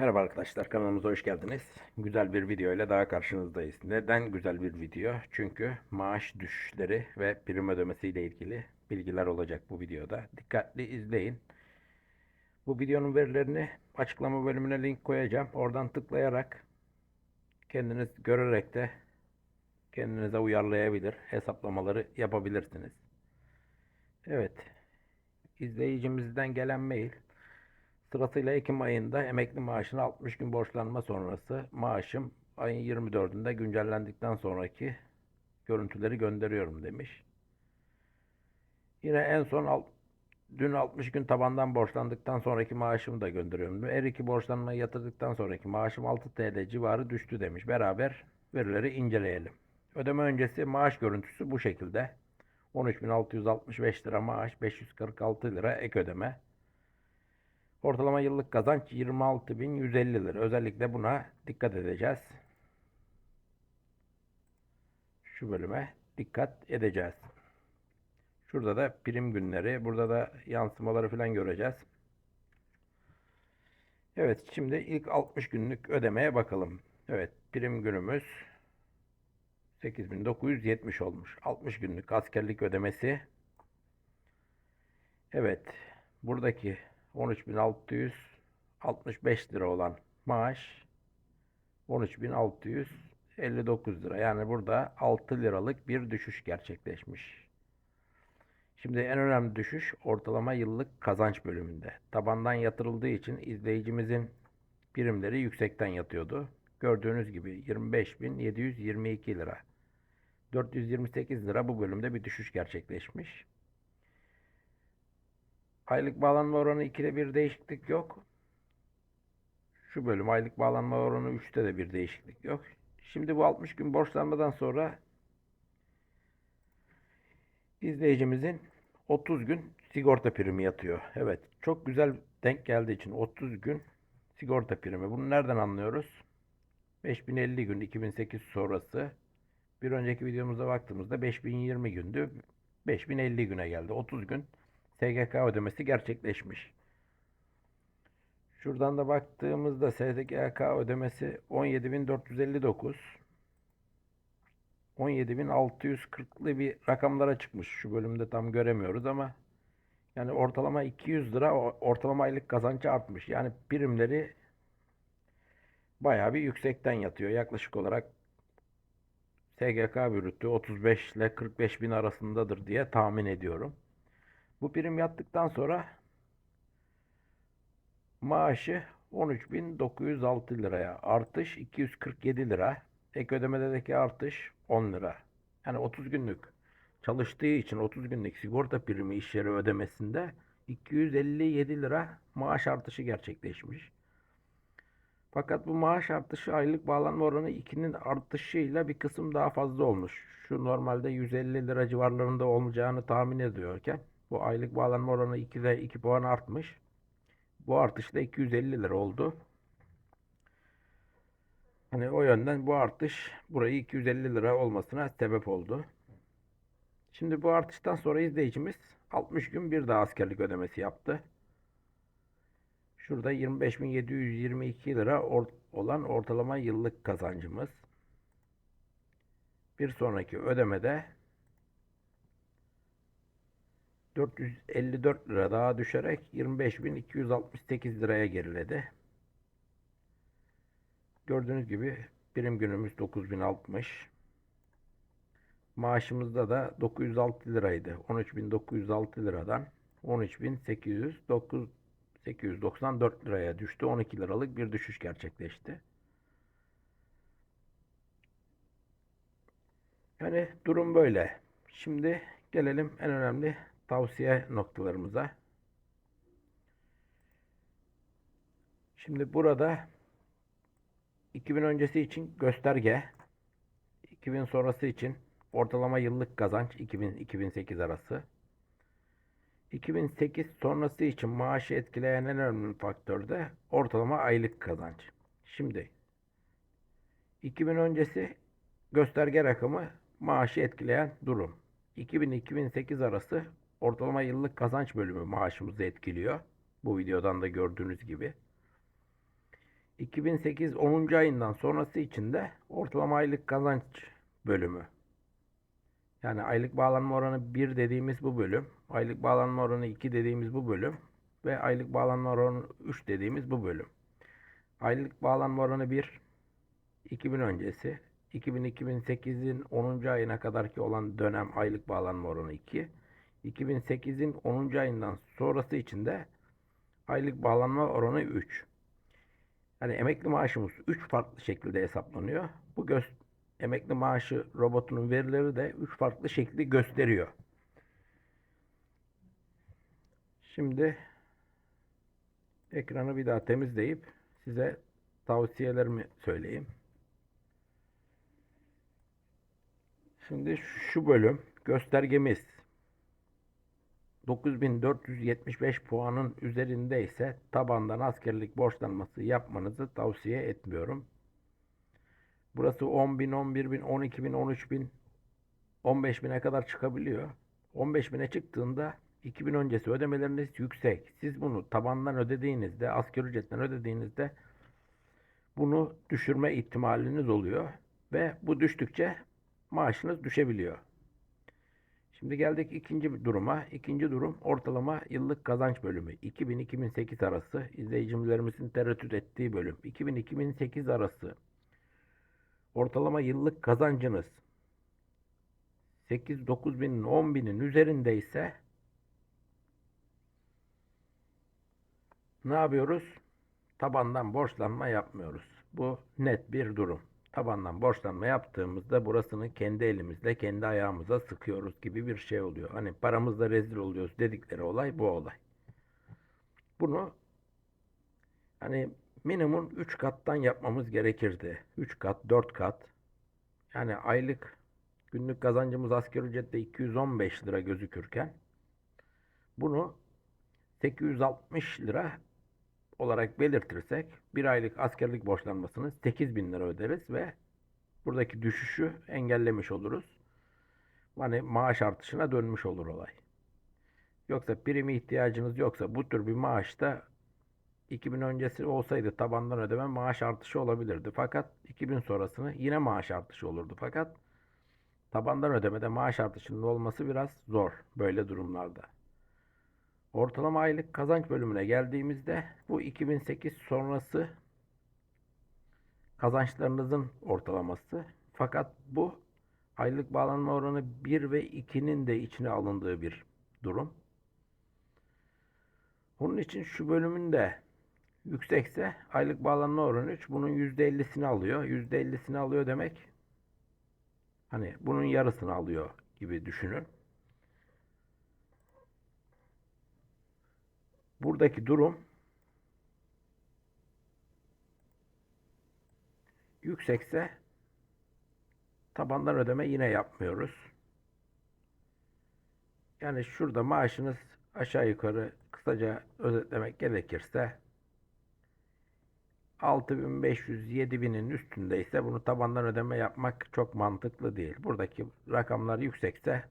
Merhaba arkadaşlar kanalımıza hoş geldiniz. Güzel bir video ile daha karşınızdayız. Neden güzel bir video? Çünkü maaş düşüşleri ve prim ödemesi ile ilgili bilgiler olacak bu videoda. Dikkatli izleyin. Bu videonun verilerini açıklama bölümüne link koyacağım. Oradan tıklayarak kendiniz görerek de kendinize uyarlayabilir, hesaplamaları yapabilirsiniz. Evet. İzleyicimizden gelen mail Sırasıyla Ekim ayında emekli maaşına 60 gün borçlanma sonrası maaşım ayın 24'ünde güncellendikten sonraki görüntüleri gönderiyorum demiş. Yine en son al- dün 60 gün tabandan borçlandıktan sonraki maaşımı da gönderiyorum. Her iki borçlanmayı yatırdıktan sonraki maaşım 6 TL civarı düştü demiş. Beraber verileri inceleyelim. Ödeme öncesi maaş görüntüsü bu şekilde. 13.665 lira maaş, 546 lira ek ödeme. Ortalama yıllık kazanç 26.150 lira. Özellikle buna dikkat edeceğiz. Şu bölüme dikkat edeceğiz. Şurada da prim günleri, burada da yansımaları falan göreceğiz. Evet, şimdi ilk 60 günlük ödemeye bakalım. Evet, prim günümüz 8970 olmuş. 60 günlük askerlik ödemesi. Evet, buradaki 13.665 lira olan maaş 13.659 lira. Yani burada 6 liralık bir düşüş gerçekleşmiş. Şimdi en önemli düşüş ortalama yıllık kazanç bölümünde. Tabandan yatırıldığı için izleyicimizin primleri yüksekten yatıyordu. Gördüğünüz gibi 25.722 lira. 428 lira bu bölümde bir düşüş gerçekleşmiş. Aylık bağlanma oranı 2'de bir değişiklik yok. Şu bölüm aylık bağlanma oranı 3'te de bir değişiklik yok. Şimdi bu 60 gün borçlanmadan sonra izleyicimizin 30 gün sigorta primi yatıyor. Evet çok güzel denk geldiği için 30 gün sigorta primi. Bunu nereden anlıyoruz? 5050 gün 2008 sonrası. Bir önceki videomuza baktığımızda 5020 gündü. 5050 güne geldi. 30 gün SGK ödemesi gerçekleşmiş. Şuradan da baktığımızda SGK ödemesi 17.459 17.640'lı bir rakamlara çıkmış. Şu bölümde tam göremiyoruz ama yani ortalama 200 lira ortalama aylık kazancı artmış. Yani primleri bayağı bir yüksekten yatıyor. Yaklaşık olarak SGK bürütü 35 ile 45 bin arasındadır diye tahmin ediyorum. Bu prim yattıktan sonra maaşı 13.906 liraya artış 247 lira. Ek ödemedeki artış 10 lira. Yani 30 günlük çalıştığı için 30 günlük sigorta primi iş yeri ödemesinde 257 lira maaş artışı gerçekleşmiş. Fakat bu maaş artışı aylık bağlanma oranı 2'nin artışıyla bir kısım daha fazla olmuş. Şu normalde 150 lira civarlarında olacağını tahmin ediyorken bu aylık bağlanma oranı 2'de 2 puan artmış. Bu artış da 250 lira oldu. Hani o yönden bu artış burayı 250 lira olmasına sebep oldu. Şimdi bu artıştan sonra izleyicimiz 60 gün bir daha askerlik ödemesi yaptı. Şurada 25.722 lira or olan ortalama yıllık kazancımız. Bir sonraki ödemede 454 lira daha düşerek 25.268 liraya geriledi. Gördüğünüz gibi birim günümüz 9060. Maaşımızda da 906 liraydı. 13.906 liradan 13.894 liraya düştü. 12 liralık bir düşüş gerçekleşti. Yani durum böyle. Şimdi gelelim en önemli tavsiye noktalarımıza. Şimdi burada 2000 öncesi için gösterge, 2000 sonrası için ortalama yıllık kazanç 2000-2008 arası. 2008 sonrası için maaşı etkileyen en önemli faktör de ortalama aylık kazanç. Şimdi 2000 öncesi gösterge rakamı maaşı etkileyen durum. 2000-2008 arası ortalama yıllık kazanç bölümü maaşımızı etkiliyor. Bu videodan da gördüğünüz gibi. 2008 10. ayından sonrası için de ortalama aylık kazanç bölümü. Yani aylık bağlanma oranı 1 dediğimiz bu bölüm, aylık bağlanma oranı 2 dediğimiz bu bölüm ve aylık bağlanma oranı 3 dediğimiz bu bölüm. Aylık bağlanma oranı 1, 2000 öncesi, 2000-2008'in 10. ayına kadarki olan dönem aylık bağlanma oranı 2, 2008'in 10. ayından sonrası için de aylık bağlanma oranı 3. Yani emekli maaşımız 3 farklı şekilde hesaplanıyor. Bu göz emekli maaşı robotunun verileri de 3 farklı şekli gösteriyor. Şimdi ekranı bir daha temizleyip size tavsiyelerimi söyleyeyim. Şimdi şu bölüm göstergemiz 9475 puanın üzerinde ise tabandan askerlik borçlanması yapmanızı tavsiye etmiyorum. Burası 10.000, 11.000, 12.000, 13.000, 15.000'e kadar çıkabiliyor. 15.000'e çıktığında 2000 öncesi ödemeleriniz yüksek. Siz bunu tabandan ödediğinizde, asgari ücretten ödediğinizde bunu düşürme ihtimaliniz oluyor. Ve bu düştükçe maaşınız düşebiliyor. Şimdi geldik ikinci duruma. İkinci durum ortalama yıllık kazanç bölümü. 2000-2008 arası izleyicilerimizin tereddüt ettiği bölüm. 2000-2008 arası ortalama yıllık kazancınız 8-9 binin 10 binin üzerindeyse ne yapıyoruz? Tabandan borçlanma yapmıyoruz. Bu net bir durum. Tabandan borçlanma yaptığımızda burasını kendi elimizle kendi ayağımıza sıkıyoruz gibi bir şey oluyor. Hani paramızla rezil oluyoruz dedikleri olay bu olay. Bunu hani minimum 3 kattan yapmamız gerekirdi. 3 kat, 4 kat. Yani aylık günlük kazancımız asgari ücrette 215 lira gözükürken bunu 860 lira olarak belirtirsek bir aylık askerlik borçlanmasını 8 bin lira öderiz ve buradaki düşüşü engellemiş oluruz. Hani maaş artışına dönmüş olur olay. Yoksa primi ihtiyacınız yoksa bu tür bir maaşta 2000 öncesi olsaydı tabandan ödeme maaş artışı olabilirdi. Fakat 2000 sonrasını yine maaş artışı olurdu. Fakat tabandan ödemede maaş artışının olması biraz zor böyle durumlarda. Ortalama aylık kazanç bölümüne geldiğimizde bu 2008 sonrası kazançlarınızın ortalaması. Fakat bu aylık bağlanma oranı 1 ve 2'nin de içine alındığı bir durum. Bunun için şu bölümün de yüksekse aylık bağlanma oranı 3. Bunun %50'sini alıyor. %50'sini alıyor demek hani bunun yarısını alıyor gibi düşünün. Buradaki durum yüksekse tabandan ödeme yine yapmıyoruz. Yani şurada maaşınız aşağı yukarı kısaca özetlemek gerekirse 6500-7000'in üstündeyse bunu tabandan ödeme yapmak çok mantıklı değil. Buradaki rakamlar yüksekse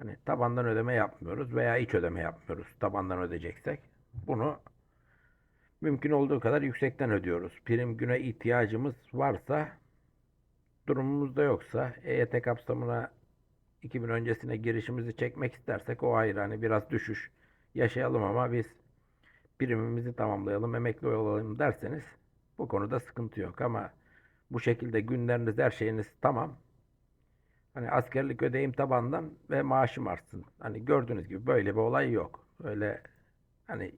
Hani tabandan ödeme yapmıyoruz veya iç ödeme yapmıyoruz. Tabandan ödeyeceksek. Bunu mümkün olduğu kadar yüksekten ödüyoruz. Prim güne ihtiyacımız varsa durumumuzda yoksa EYT kapsamına 2000 öncesine girişimizi çekmek istersek o ayrı hani biraz düşüş yaşayalım ama biz primimizi tamamlayalım, emekli olalım derseniz bu konuda sıkıntı yok ama bu şekilde günleriniz her şeyiniz tamam Hani askerlik ödeyim tabandan ve maaşım artsın. Hani gördüğünüz gibi böyle bir olay yok. Öyle hani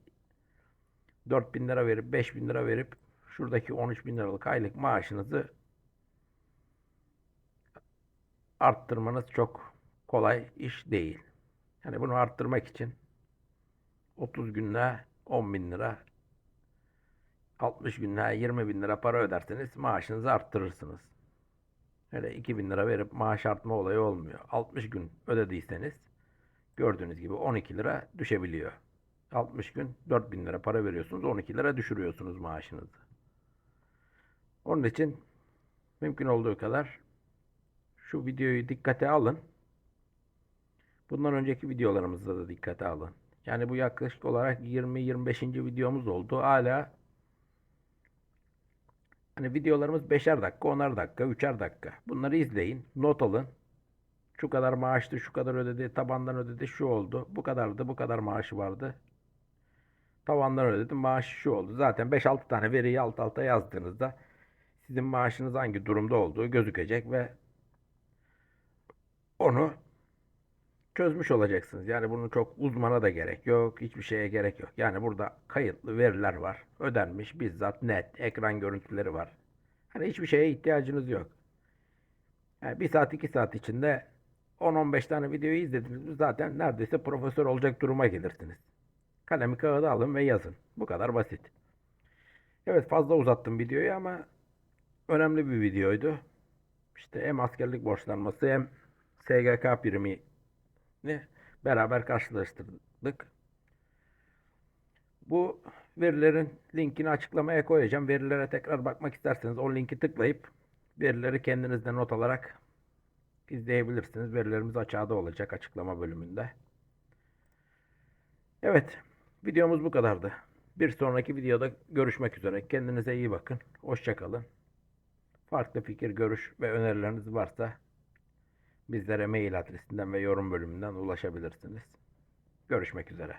4 bin lira verip 5 bin lira verip şuradaki 13 bin liralık aylık maaşınızı arttırmanız çok kolay iş değil. Yani bunu arttırmak için 30 günle 10 bin lira 60 günle 20 bin lira para öderseniz maaşınızı arttırırsınız. Öyle 2000 lira verip maaş artma olayı olmuyor. 60 gün ödediyseniz gördüğünüz gibi 12 lira düşebiliyor. 60 gün 4000 lira para veriyorsunuz 12 lira düşürüyorsunuz maaşınızı. Onun için mümkün olduğu kadar şu videoyu dikkate alın. Bundan önceki videolarımızda da dikkate alın. Yani bu yaklaşık olarak 20-25. videomuz oldu. Hala Hani videolarımız 5'er dakika, 10'ar dakika, 3'er dakika. Bunları izleyin, not alın. Şu kadar maaştı, şu kadar ödedi, tabandan ödedi, şu oldu. Bu kadardı, bu kadar maaşı vardı. Tavandan ödedim, maaş şu oldu. Zaten 5-6 tane veriyi alt alta yazdığınızda sizin maaşınız hangi durumda olduğu gözükecek ve onu çözmüş olacaksınız. Yani bunun çok uzmana da gerek yok. Hiçbir şeye gerek yok. Yani burada kayıtlı veriler var. Ödenmiş bizzat net. Ekran görüntüleri var. Hani hiçbir şeye ihtiyacınız yok. Yani bir saat iki saat içinde 10-15 tane videoyu izlediniz zaten neredeyse profesör olacak duruma gelirsiniz. Kalemi kağıda alın ve yazın. Bu kadar basit. Evet fazla uzattım videoyu ama önemli bir videoydu. İşte hem askerlik borçlanması hem SGK primi beraber karşılaştırdık. Bu verilerin linkini açıklamaya koyacağım. Verilere tekrar bakmak isterseniz o linki tıklayıp verileri kendinizde not alarak izleyebilirsiniz. Verilerimiz aşağıda olacak açıklama bölümünde. Evet, videomuz bu kadardı. Bir sonraki videoda görüşmek üzere. Kendinize iyi bakın. Hoşçakalın. Farklı fikir, görüş ve önerileriniz varsa bizlere mail adresinden ve yorum bölümünden ulaşabilirsiniz. Görüşmek üzere.